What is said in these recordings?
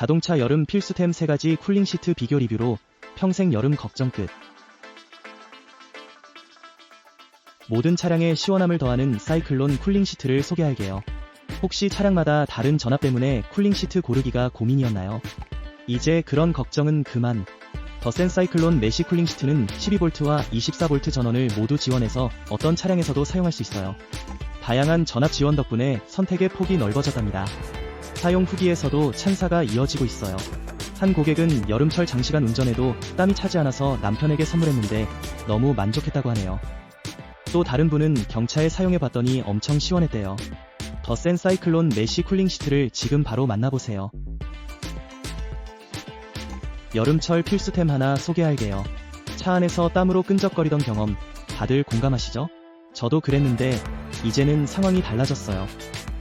자동차 여름 필수템 3가지 쿨링 시트 비교 리뷰로 평생 여름 걱정 끝. 모든 차량에 시원함을 더하는 사이클론 쿨링 시트를 소개할게요. 혹시 차량마다 다른 전압 때문에 쿨링 시트 고르기가 고민이었나요? 이제 그런 걱정은 그만. 더센 사이클론 메시 쿨링 시트는 12V와 24V 전원을 모두 지원해서 어떤 차량에서도 사용할 수 있어요. 다양한 전압 지원 덕분에 선택의 폭이 넓어졌답니다. 사용 후기에서도 찬사가 이어지고 있어요. 한 고객은 여름철 장시간 운전에도 땀이 차지 않아서 남편에게 선물했는데 너무 만족했다고 하네요. 또 다른 분은 경차에 사용해봤더니 엄청 시원했대요. 더 센 사이클론 메시 쿨링 시트를 지금 바로 만나보세요. 여름철 필수템 하나 소개할게요. 차 안에서 땀으로 끈적거리던 경험 다들 공감하시죠? 저도 그랬는데 이제는 상황이 달라졌어요.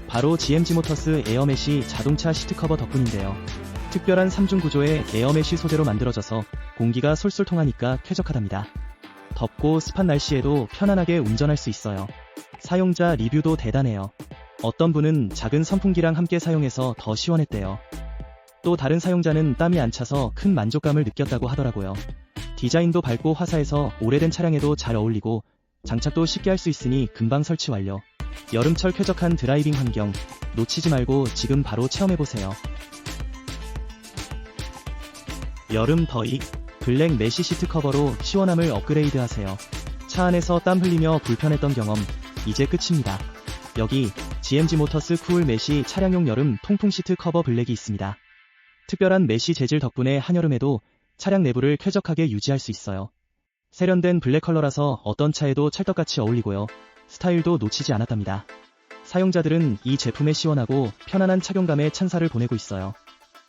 바로 GMG 모터스 에어메시 자동차 시트 커버 덕분인데요. 특별한 3중 구조의 에어메시 소재로 만들어져서 공기가 솔솔 통하니까 쾌적하답니다. 덥고 습한 날씨에도 편안하게 운전할 수 있어요. 사용자 리뷰도 대단해요. 어떤 분은 작은 선풍기랑 함께 사용해서 더 시원했대요. 또 다른 사용자는 땀이 안 차서 큰 만족감을 느꼈다고 하더라고요. 디자인도 밝고 화사해서 오래된 차량에도 잘 어울리고 장착도 쉽게 할 수 있으니 금방 설치 완료. 여름철 쾌적한 드라이빙 환경 놓치지 말고 지금 바로 체험해보세요. 여름 더위 블랙 메시 시트 커버로 시원함을 업그레이드 하세요. 차 안에서 땀 흘리며 불편했던 경험 이제 끝입니다. 여기 GMG 모터스 쿨 메시 차량용 여름 통풍 시트 커버 블랙이 있습니다. 특별한 메시 재질 덕분에 한여름에도 차량 내부를 쾌적하게 유지할 수 있어요. 세련된 블랙 컬러라서 어떤 차에도 찰떡같이 어울리고요. 스타일도 놓치지 않았답니다. 사용자들은 이 제품의 시원하고 편안한 착용감에 찬사를 보내고 있어요.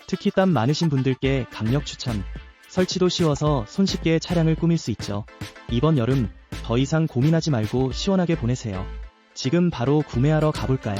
특히 땀 많으신 분들께 강력 추천. 설치도 쉬워서 손쉽게 차량을 꾸밀 수 있죠. 이번 여름 더 이상 고민하지 말고 시원하게 보내세요. 지금 바로 구매하러 가볼까요?